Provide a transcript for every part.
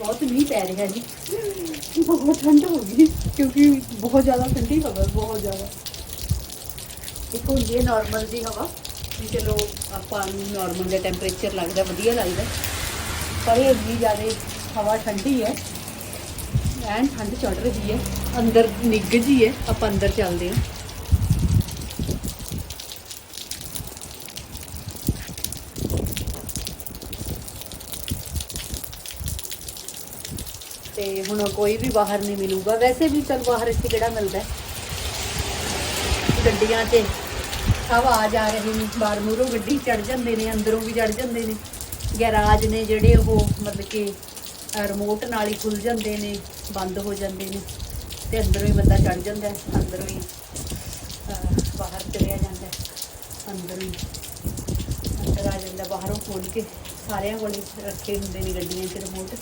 ਬਹੁਤ ਮੀਂਹ ਪੈ ਰਿਹਾ ਜੀ। ਬਹੁਤ ਠੰਡ ਹੋ ਗਈ, ਕਿਉਂਕਿ ਬਹੁਤ ਜ਼ਿਆਦਾ ਠੰਡੀ ਹਵਾ, ਬਹੁਤ ਜ਼ਿਆਦਾ। ਇੱਕ ਹੁੰਦੀ ਹੈ ਨਾਰਮਲ ਜੀ ਹਵਾ। ਵੀ ਚਲੋ, ਆਪਾਂ ਨੂੰ ਨਾਰਮਲ ਦਾ ਟੈਂਪਰੇਚਰ ਲੱਗਦਾ, ਵਧੀਆ ਲੱਗਦਾ। ਪਰ ਇਹ ਇੰਨੀ ਜ਼ਿਆਦਾ ਹਵਾ ਠੰਡੀ ਹੈ। ਐਨ ਠੰਡ ਚੜ ਰਹੀ ਹੈ। ਅੰਦਰ ਨਿੱਘ ਜੀ ਹੈ। ਆਪਾਂ ਅੰਦਰ ਚੱਲਦੇ ਹਾਂ। ਤੇ ਹੁਣ ਕੋਈ ਵੀ ਬਾਹਰ ਨਹੀਂ ਮਿਲੂਗਾ। ਵੈਸੇ ਵੀ ਚਲ ਬਾਹਰ ਇੱਥੇ ਕਿਹੜਾ ਮਿਲਦਾ ਗੱਡੀਆਂ 'ਚ ਆਵਾਜ਼ ਆ ਰਹੀ ਨੇ ਬਾਹਰ ਮੂਰੋਂ ਗੱਡੀ ਚੜ ਜਾਂਦੇ ਨੇ ਅੰਦਰੋਂ ਵੀ ਚੜ ਜਾਂਦੇ ਨੇ। ਗੈਰਾਜ ਨੇ ਜਿਹੜੇ ਉਹ ਮਤਲਬ ਕਿ ਰਿਮੋਟ ਨਾਲ ਹੀ ਖੁੱਲ ਜਾਂਦੇ ਨੇ ਬੰਦ ਹੋ ਜਾਂਦੇ ਨੇ ਤੇ ਅੰਦਰੋਂ ਹੀ ਬੰਦਾ ਚੜ ਜਾਂਦਾ ਅੰਦਰੋਂ ਹੀ ਬਾਹਰ ਚਲਿਆ ਜਾਂਦਾ ਹੈ, ਅੰਦਰੋਂ ਹੀ। ਅੰਦਰ ਆ ਜਾਂਦਾ ਬਾਹਰੋਂ ਖੋਲ ਕੇ ਸਾਰਿਆਂ ਕੋਲ ਰੱਖੇ ਹੁੰਦੇ ਨੇ ਗੱਡੀਆਂ 'ਚ ਰਿਮੋਟ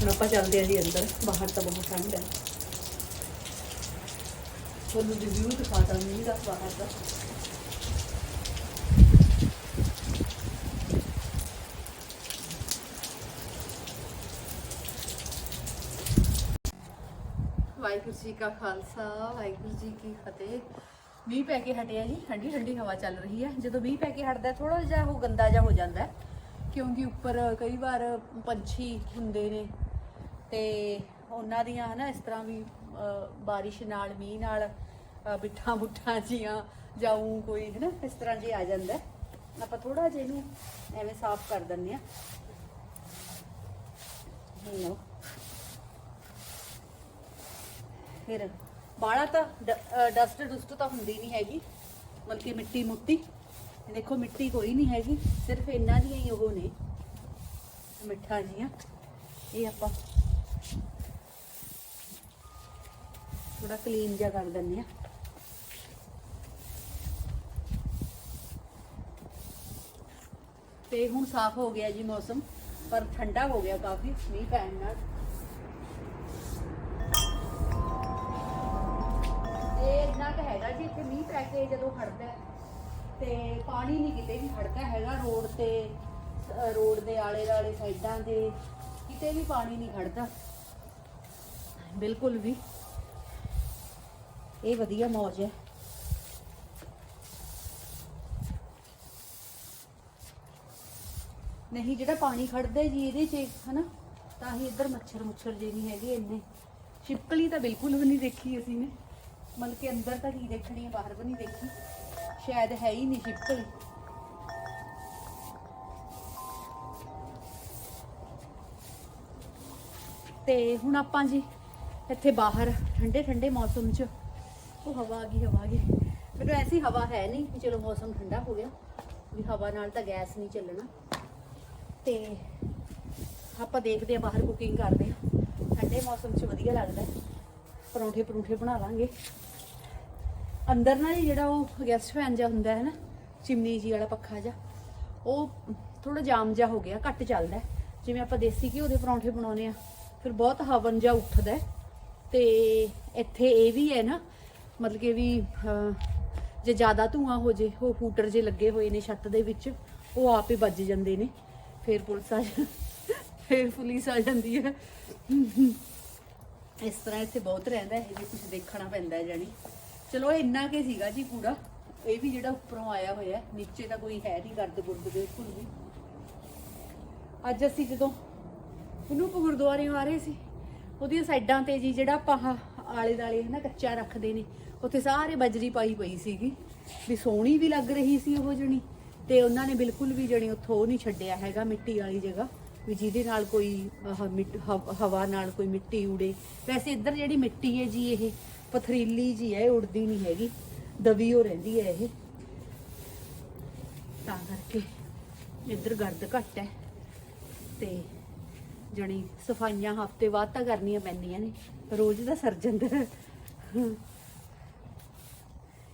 ਹੁਣ ਆਪਾਂ ਚੱਲਦੇ ਹਾਂ ਜੀ ਅੰਦਰ, ਬਾਹਰ ਤਾਂ ਬਹੁਤ ਠੰਡ ਹੈ। ਤੁਹਾਨੂੰ ਰਿਵਿਊ ਦਿਖਾਤਾ ਨਹੀਂ ਦਾ ਬਾਹਰ ਦਾ। ਵਾਹਿਗੁਰੂ ਜੀ ਕਾ ਖਾਲਸਾ, ਵਾਹਿਗੁਰੂ ਜੀ ਕੀ ਫਤਿਹ। ਮੀਂਹ ਪੈ ਕੇ ਹਟਿਆ ਜੀ, ਠੰਡੀ ਠੰਡੀ ਹਵਾ ਚੱਲ ਰਹੀ ਹੈ। ਜਦੋਂ ਮੀਂਹ ਪੈ ਕੇ ਹਟਦਾ ਥੋੜਾ ਜਿਹਾ ਉਹ ਗੰਦਾ ਜਿਹਾ ਹੋ ਜਾਂਦਾ ਹੈ, ਕਿਉਂਕਿ ਉੱਪਰ ਕਈ ਵਾਰ ਪੰਛੀ ਹੁੰਦੇ ਨੇ ਤੇ ਉਹਨਾਂ ਦੀਆਂ ਹਨਾ ਇਸ ਤਰ੍ਹਾਂ ਵੀ ਬਾਰਿਸ਼ ਨਾਲ ਮੀਂਹ ਨਾਲ ਅਹ, ਬਿੱਠਾਂ ਬੁੱਠਾਂ ਜੀਆਂ ਜਾਉ ਕੋਈ ਹਨਾ ਇਸ ਤਰ੍ਹਾਂ ਜੀ ਆ ਜਾਂਦਾ। ਆਪਾਂ ਥੋੜਾ ਜਿਹਾ ਇਹਨੂੰ ਐਵੇਂ ਸਾਫ਼ ਕਰ ਦਿੰਦੇ ਆ ਲਓ। ਫਿਰ ਬਾਲਾ ਤਾਂ ਡਸਟ ਡੁਸਟ ਤਾਂ ਹੁੰਦੀ ਨਹੀਂ ਹੈਗੀ ਬਲਕਿ ਮਿੱਟੀ ਮੁੱਟੀ। ਦੇਖੋ ਮਿੱਟੀ ਕੋਈ ਨਹੀਂ ਹੈਗੀ ਸਿਰਫ ਇਹਨਾਂ ਦੀਆਂ ਹੀ ਉਹ ਨੇ ਮਿੱਠਾ ਜੀਆਂ। ਇਹ ਆਪਾਂ ਥੋੜਾ ਕਲੀਨ ਜਿਹਾ ਕਰ ਦਿੰਦੇ ਆ ਤੇ ਹੁਣ ਸਾਫ਼ ਹੋ ਗਿਆ ਜੀ ਮੌਸਮ, ਪਰ ਠੰਡਾ ਹੋ ਗਿਆ ਕਾਫੀ, ਮੀਂਹ ਪੈਣ ਨਾਲ। ਇਹ ਇੰਨਾ ਕੁ ਹੈਗਾ ਜੀ, ਇੱਥੇ ਮੀਂਹ ਪੈ ਕੇ ਜਦੋਂ ਖੜਦਾ ਤੇ ਪਾਣੀ ਨਹੀਂ ਕਿਤੇ ਵੀ ਖੜਦਾ ਹੈਗਾ ਰੋਡ ਤੇ ਰੋਡ ਦੇ ਆਲੇ ਦੁਆਲੇ ਸਾਈਡਾਂ ਤੇ ਕਿਤੇ ਵੀ ਪਾਣੀ ਨਹੀਂ ਖੜਦਾ ਬਿਲਕੁਲ ਵੀ। ਇਹ ਵਧੀਆ ਮੌਜ ਹੈ। ਨਹੀਂ, ਜਿਹੜਾ ਪਾਣੀ ਖੜਦਾ ਜੀ ਇਹਦੇ 'ਚ, ਹਨਾ, ਤਾਂ ਹੀ ਇੱਧਰ ਮੱਛਰ ਮੁੱਛਰ ਜੇ ਨਹੀਂ ਹੈਗੇ ਇੰਨੇ। ਛਿਪਕਲੀ ਤਾਂ ਬਿਲਕੁਲ ਵੀ ਨਹੀਂ ਦੇਖੀ ਅਸੀਂ ਨੇ। ਮਤਲਬ ਕਿ ਅੰਦਰ ਤਾਂ ਕੀ ਦੇਖਣੀ ਹੈ, ਬਾਹਰ ਵੀ ਨਹੀਂ ਦੇਖੀ। ਸ਼ਾਇਦ ਹੈ ਹੀ ਨਹੀਂ ਛਿਪਕਲੀ ਤੇ ਹੁਣ ਆਪਾਂ ਜੀ ਇੱਥੇ ਬਾਹਰ ਠੰਡੇ ਠੰਡੇ ਮੌਸਮ 'ਚ ਉਹ ਹਵਾ ਆ ਗਈ, ਹਵਾ ਆ ਗਈ। ਮੈਨੂੰ ਐਸੀ ਹਵਾ ਹੈ ਨਹੀਂ ਵੀ ਚਲੋ ਮੌਸਮ ਠੰਡਾ ਹੋ ਗਿਆ, ਵੀ ਹਵਾ ਨਾਲ ਤਾਂ ਗੈਸ ਨਹੀਂ ਚੱਲਣਾ। ਤੇ ਆਪਾਂ ਦੇਖਦੇ ਆ ਬਾਹਰ ਕੁਕਿੰਗ ਕਰਦੇ ਆ ਠੰਡੇ ਮੌਸਮ 'ਚ ਵਧੀਆ ਲੱਗਦਾ ਪਰੌਂਠੇ ਪਰੌਂਠੇ ਬਣਾ ਲਾਂਗੇ। ਅੰਦਰ ਨਾ ਜੀ ਜਿਹੜਾ ਉਹ ਗੈਸਟ ਫੈਨ ਜਿਹਾ ਹੁੰਦਾ ਹੈ ਨਾ, ਚਿਮਨੀ ਜੀ ਵਾਲਾ ਪੱਖਾ ਜਿਹਾ, ਉਹ ਥੋੜਾ ਜਾਮ ਜਿਹਾ ਹੋ ਗਿਆ, ਘੱਟ ਚੱਲਦਾ ਜਿਵੇਂ ਆਪਾਂ ਦੇਸੀ ਘਿਓ ਦੇ ਪਰੌਂਠੇ ਬਣਾਉਨੇ ਆ ਫਿਰ ਬਹੁਤ ਹਵਨ ਜਿਹਾ ਉੱਠਦਾ ਹੈ। ਤੇ ਇੱਥੇ ਇਹ ਵੀ ਹੈ ਨਾ ਮਤਲਬ ਕਿ ਵੀ ਅਹ, ਜੇ ਜ਼ਿਆਦਾ ਧੂਆਂ ਹੋ ਜੇ ਉਹ ਹੂਟਰ ਜੇ ਲੱਗੇ ਹੋਏ ਨੇ ਛੱਤ ਦੇ ਵਿੱਚ ਉਹ ਆਪ ਹੀ ਵੱਜ ਜਾਂਦੇ ਨੇ। ਫਿਰ ਪੁਲਿਸ ਆ ਜਾਂ- ਫਿਰ ਪੁਲਿਸ ਆ ਜਾਂਦੀ ਹੈ। ਇਸ ਤਰ੍ਹਾਂ ਇੱਥੇ ਬਹੁਤ ਰਹਿੰਦਾ ਹੈ ਇਹ ਵੀ ਕੁਝ ਦੇਖਣਾ ਪੈਂਦਾ ਹੈ ਜਾਨੀ ਚਲੋ ਇੰਨਾ ਕੇ ਸੀਗਾ ਜੀ ਕੂੜਾ ਇਹ ਵੀ ਜਿਹੜਾ ਉੱਪਰੋਂ ਆਇਆ ਹੋਇਆ ਨੀਚੇ ਤਾਂ ਕੋਈ ਹੈ ਨਹੀਂ ਗਰਦ ਗੁਰਦ ਬਿਲਕੁਲ ਵੀ। ਅੱਜ ਅਸੀਂ ਜਦੋਂ ਉਹਨੂੰ ਗੁਰਦੁਆਰੇ ਆ ਰਹੇ ਸੀ ਉਹਦੀਆਂ ਸਾਈਡਾਂ ਤੇ ਜੀ ਜਿਹੜਾ ਆਪਾਂ ਆਲੇ ਦਾਲੇ ਨਾ ਕੱਚਾ ਰੱਖਦੇ ਨੇ ਉੱਥੇ ਸਾਰੇ ਬਜਰੀ ਪਾਈ ਪਈ ਸੀਗੀ ਵੀ ਸੋਹਣੀ ਵੀ ਲੱਗ ਰਹੀ ਸੀ ਉਹ ਜਣੀ ਤੇ ਉਹਨਾਂ ਨੇ ਬਿਲਕੁਲ ਵੀ ਜਣੀ ਉੱਥੋਂ ਉਹ ਨਹੀਂ ਛੱਡਿਆ ਹੈਗਾ ਮਿੱਟੀ ਵਾਲੀ ਜਗ੍ਹਾ ਵੀ ਜਿਹਦੇ ਨਾਲ ਕੋਈ ਆਹ ਹਵਾ ਨਾਲ ਕੋਈ ਮਿੱਟੀ ਉੜੇ। ਵੈਸੇ ਇੱਧਰ ਜਿਹੜੀ ਮਿੱਟੀ ਹੈ ਜੀ ਇਹ, ਪਥਰੀਲੀ ਜੀ ਹੈ, ਇਹ ਉੜਦੀ ਨਹੀਂ ਹੈਗੀ, ਦਬੀ ਹੋ ਰਹਿੰਦੀ ਹੈ ਇਹ। ਤਾਂ ਕਰਕੇ ਇੱਧਰ ਗਰਦ ਘੱਟ ਹੈ ਤੇ ਜਣੀ ਸਫਾਈਆਂ ਹਫ਼ਤੇ ਬਾਅਦ ਤਾਂ ਕਰਨੀਆਂ ਪੈਂਦੀਆਂ ਨੇ, ਰੋਜ਼ ਦਾ ਸਰਜਨ। ਜਾਂਦਾ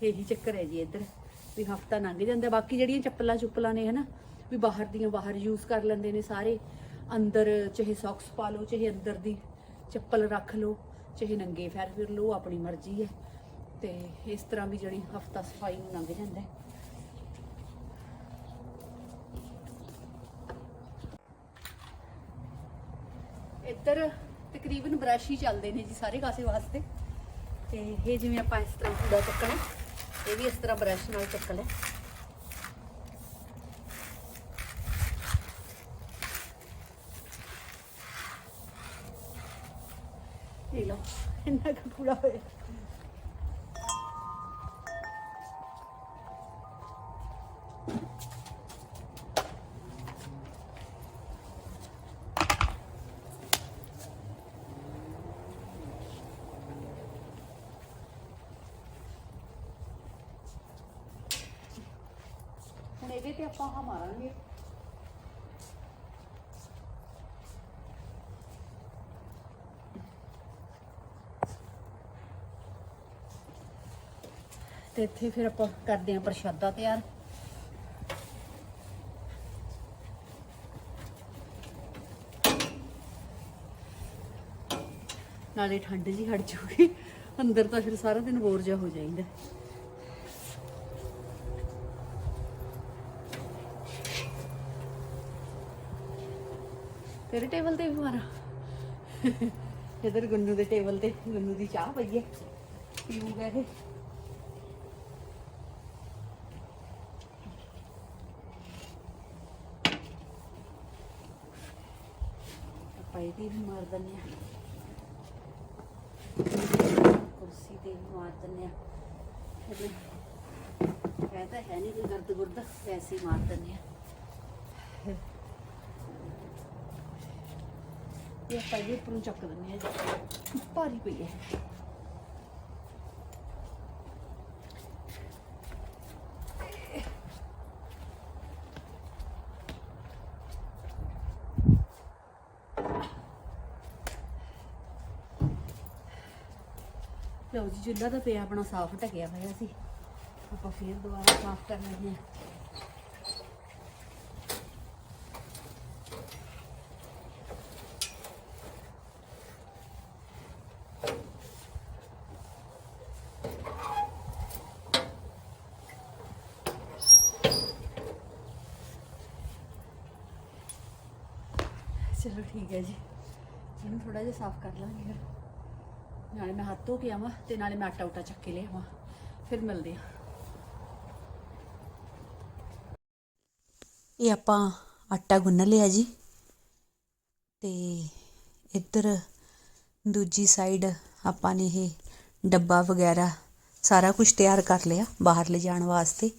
ਇਹੀ ਚੱਕਰ ਹੈ ਜੀ ਇੱਧਰ, ਵੀ ਹਫਤਾ ਲੰਘ ਜਾਂਦਾ, ਬਾਕੀ ਜਿਹੜੀਆਂ ਚੱਪਲਾਂ ਚੁੱਪਲਾਂ ਨੇ ਹਨਾ, ਵੀ ਬਾਹਰ ਦੀਆਂ ਬਾਹਰ ਯੂਜ਼ ਕਰ ਲੈਂਦੇ ਨੇ ਸਾਰੇ, ਅੰਦਰ ਚਾਹੇ ਸੌਕਸ ਪਾ ਲਓ, ਚਾਹੇ ਅੰਦਰ ਦੀ ਚੱਪਲ ਰੱਖ ਲਓ, ਚਾਹੇ ਨੰਗੇ ਪੈਰ ਫਿਰ ਲਓ, ਆਪਣੀ ਮਰਜ਼ੀ ਹੈ, ਤੇ ਇਸ ਤਰ੍ਹਾਂ ਵੀ ਜਿਹੜੀ ਹਫਤਾ ਸਫ਼ਾਈ ਨੂੰ ਲੰਘ ਜਾਂਦਾ ਇੱਧਰ ਤਕਰੀਬਨ ਬ੍ਰਸ਼ ਹੀ ਚੱਲਦੇ ਨੇ ਜੀ ਸਾਰੇ ਕਾਸੇ ਵਾਸਤੇ, ਤੇ ਇਹ ਜਿਵੇਂ ਆਪਾਂ ਇਸ ਤਰ੍ਹਾਂ ਕੂੜਾ ਚੱਕਣਾ ਇਹ ਵੀ ਇਸ ਤਰ੍ਹਾਂ ਬ੍ਰਸ਼ ਨਾਲ ਚੱਕ ਲੈ ਇਹ ਲਓ ਇੰਨਾ ਕੁ ਕੂੜਾ ਹੋਇਆ। ਇਹਦੇ ਤੇ ਆਪਾਂ ਆਹ ਮਾਰਾਂਗੇ। ਤੇ ਇੱਥੇ ਫਿਰ ਆਪਾਂ ਕਰਦੇ ਆਂ ਪ੍ਰਸ਼ਾਦਾ ਤਿਆਰ। ਨਾਲੇ ਠੰਡ ਜੀ ਹਟ ਜੂਗੀ, ਅੰਦਰ ਤਾਂ ਫਿਰ ਸਾਰਾ ਦਿਨ ਬੋਰ ਜਾ ਹੋ ਜਾਂਦਾ ਤੇਰੇ ਟੇਬਲ ਤੇ ਵੀ ਮਾਰਾ। ਇਧਰ ਗੁੰਨੂ ਦੇ ਟੇਬਲ ਤੇ, ਗੁੰਨੂ ਦੀ ਚਾਹ ਪਈ ਹੈ। ਪੀਊਗਾ ਇਹ। ਆਪਾਂ ਇਹਦੀ ਵੀ ਮਾਰ ਦਿੰਦੇ ਆ ਕੁਰਸੀ ਤੇ ਵੀ ਮਾਰ ਦਿੰਦੇ ਆ ਇਹਦੇ ਹੈ ਨਹੀਂ ਕੋਈ ਗਰਦ ਗੁਰਦ ਵੈਸੇ ਹੀ ਮਾਰ ਦਿੰਦੇ ਆ ਇਹ ਆਪਾਂ ਇਹਦੇ ਉੱਪਰੋਂ ਚੱਕ ਦਿੰਦੇ ਆ ਜੀ। ਭਾਰੀ ਪਈ ਹੈ। ਲਓ ਜੀ, ਚੁੱਲ੍ਹਾ ਤਾਂ ਪਿਆ ਆਪਣਾ ਸਾਫ਼ ਢਕਿਆ ਹੋਇਆ ਸੀ। ਆਪਾਂ ਫੇਰ ਦੁਬਾਰਾ ਸਾਫ਼ ਕਰ ਲੈਂਦੇ ਹਾਂ। ਚਲੋ ਠੀਕ ਹੈ ਜੀ। ਇਹਨੂੰ ਥੋੜਾ ਜਿਹਾ ਸਾਫ਼ ਕਰ ਲਾਂਗੇ ਫਿਰ। ਨਾਲੇ ਮੈਂ ਹੱਥ ਧੋ ਕੇ ਆਵਾਂ ਤੇ ਨਾਲੇ ਮੈਂ ਆਟਾ ਉਟਾ ਚੱਕ ਕੇ ਲਿਆਵਾਂ ਫਿਰ ਮਿਲਦੇ ਆ ਇਹ ਆਪਾਂ ਆਟਾ ਗੁੰਨ ਲਿਆ ਜੀ। ਤੇ ਇੱਧਰ ਦੂਜੀ ਸਾਈਡ ਆਪਾਂ ਨੇ ਇਹ ਡੱਬਾ ਵਗੈਰਾ ਸਾਰਾ ਕੁਝ ਤਿਆਰ ਕਰ ਲਿਆ ਬਾਹਰ ਲਿਜਾਣ ਵਾਸਤੇ।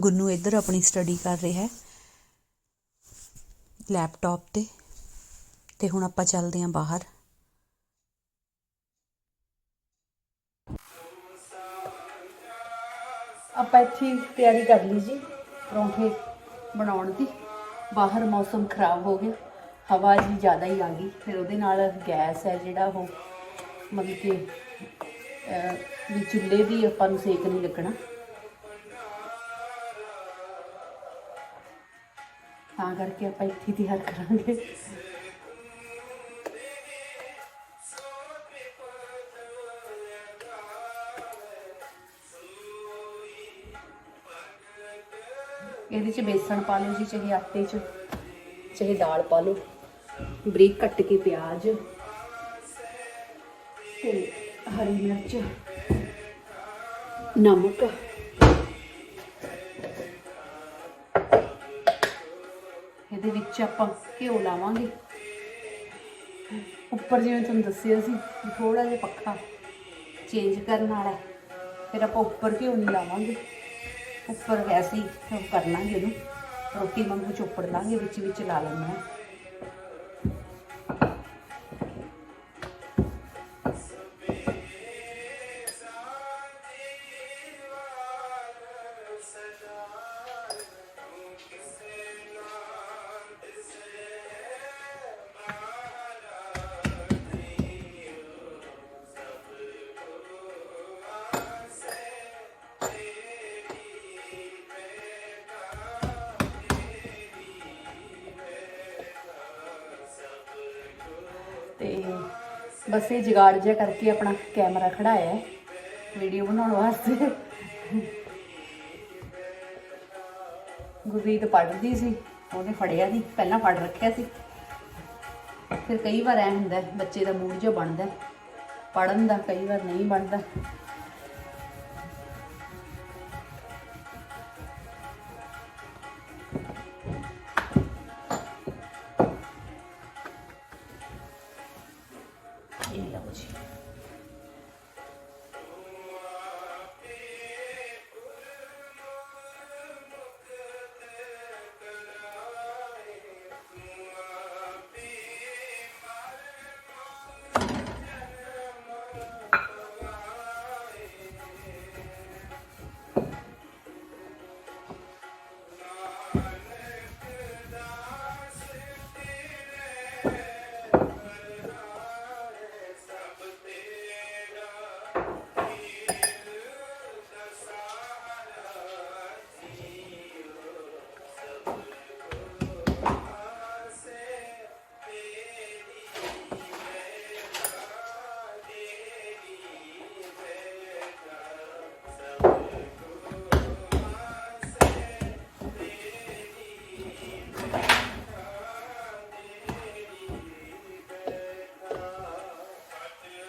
ਗੁੰਨੂ ਇੱਧਰ ਆਪਣੀ ਸਟੱਡੀ ਕਰ ਰਿਹਾ ਹੈ। ਲੈਪਟਾਪ ਤੇ। ਤੇ ਹੁਣ ਆਪਾਂ ਚੱਲਦੇ ਹਾਂ ਬਾਹਰ। ਆਪਾਂ ਇੱਥੇ ਤਿਆਰੀ ਕਰ ਲਈ ਜੀ, ਪਰੌਂਠੇ ਬਣਾਉਣ ਦੀ। ਬਾਹਰ ਮੌਸਮ ਖਰਾਬ ਹੋ ਗਿਆ, ਹਵਾ ਜੀ ਜ਼ਿਆਦਾ ਹੀ ਆ ਗਈ। ਫਿਰ ਉਹਦੇ ਨਾਲ ਗੈਸ ਹੈ ਜਿਹੜਾ ਉਹ, ਮਤਲਬ ਕਿ ਵੀ ਚੁੱਲ੍ਹੇ ਦੀ ਆਪਾਂ ਨੂੰ ਸੇਕ ਨਹੀਂ ਲੱਗਣਾ। ਤਾਂ ਕਰਕੇ ਆਪਾਂ ਇੱਥੇ ਤਿਆਰ ਕਰਾਂਗੇ। ਇਹਦੇ ਚ ਬੇਸਣ ਪਾ ਲਓ ਜੀ, ਚਾਹੇ ਆਟੇ ਚ, ਚਾਹੇ ਦਾਲ ਪਾ ਲਓ। ਬਰੀਕ ਕੱਟ ਕੇ ਪਿਆਜ਼ ਤੇ ਹਰੀ ਮਿਰਚ, ਨਮਕ। ਇਹਦੇ ਵਿੱਚ ਆਪਾਂ ਘਿਓ ਲਾਵਾਂਗੇ। ਉੱਪਰ ਜਿਵੇਂ ਤੁਹਾਨੂੰ ਦੱਸਿਆ ਸੀ ਥੋੜਾ ਜਿਹਾ ਪੱਖਾ ਚੇਂਜ ਕਰਨ ਵਾਲਾ ਫਿਰ ਆਪਾਂ ਉੱਪਰ ਘਿਓ ਨਹੀਂ ਲਾਵਾਂਗੇ। ਉੱਪਰ ਵੈਸੇ ਹੀ ਉਹ ਕਰ ਲਾਂਗੇ ਉਹਨੂੰ। ਰੋਟੀ ਵਾਂਗੂ ਚੋਪੜ ਲਾਂਗੇ ਵਿੱਚ ਵਿੱਚ ਲਾ ਲੈਣਾ ਬਸ ਇਹ ਜਗਾੜ ਜਿਹਾ ਕਰਕੇ ਆਪਣਾ ਕੈਮਰਾ ਖੜਾਇਆ ਵੀਡੀਓ ਬਣਾਉਣ ਵਾਸਤੇ। ਗੁਰਰੀਤ ਪੜ੍ਹਦੀ ਸੀ, ਉਹਨੇ ਫੜਿਆ ਸੀ ਪਹਿਲਾਂ ਫੜ ਰੱਖਿਆ ਸੀ। ਫਿਰ ਕਈ ਵਾਰ ਐ ਹੁੰਦਾ ਬੱਚੇ ਦਾ ਮੂਡ ਜਿਹਾ ਬਣਦਾ ਪੜਨ ਦਾ ਕਈ ਵਾਰ ਨਹੀਂ ਬਣਦਾ।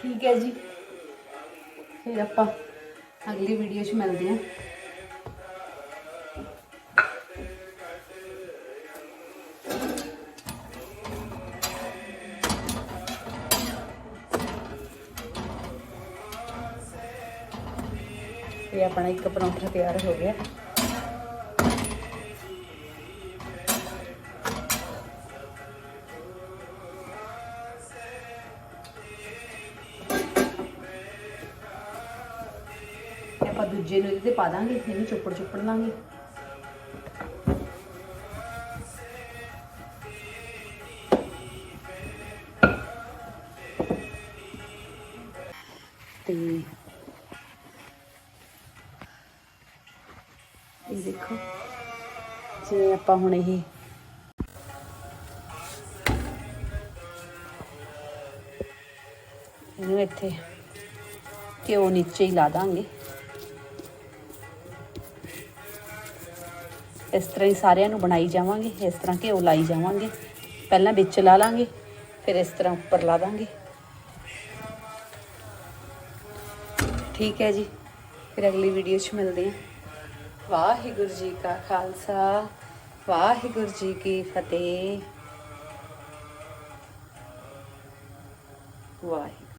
ਠੀਕ ਹੈ ਜੀ। ਫਿਰ ਆਪਾਂ ਅਗਲੀ ਵੀਡੀਓ 'ਚ ਮਿਲਦੇ ਹਾਂ। ਇਹ ਆਪਣਾ ਇੱਕ ਪਰੌਂਠਾ ਤਿਆਰ ਹੋ ਗਿਆ। ਤੇ ਪਾ ਦਾਂਗੇ ਇਹਨੂੰ ਚੁੱਪੜ ਚੁੱਪੜ ਲਾਂਗੇ। ਤੇ ਇਹ ਦੇਖੋ, ਜੇ ਆਪਾਂ ਹੁਣ ਇਹ ਇਹਨੂੰ ਇੱਥੇ ਘਿਓ ਨੀਚੇ ਹੀ ਲਾ ਦਾਂਗੇ। ਇਸ ਤਰ੍ਹਾਂ ਹੀ ਸਾਰਿਆਂ ਨੂੰ ਬਣਾਈ ਜਾਵਾਂਗੇ, ਇਸ ਤਰ੍ਹਾਂ ਘਿਓ ਲਾਈ ਜਾਵਾਂਗੇ। ਪਹਿਲਾਂ ਵਿੱਚ ਲਾ ਲਾਂਗੇ, ਫਿਰ ਇਸ ਤਰ੍ਹਾਂ ਉੱਪਰ ਲਾ ਦਾਂਗੇ। ਠੀਕ ਹੈ ਜੀ, ਫਿਰ ਅਗਲੀ ਵੀਡੀਓ 'ਚ ਮਿਲਦੇ ਹਾਂ। ਵਾਹਿਗੁਰੂ ਜੀ ਕਾ ਖਾਲਸਾ, ਵਾਹਿਗੁਰੂ ਜੀ ਕੀ ਫਤਿਹ। ਵਾਹਿ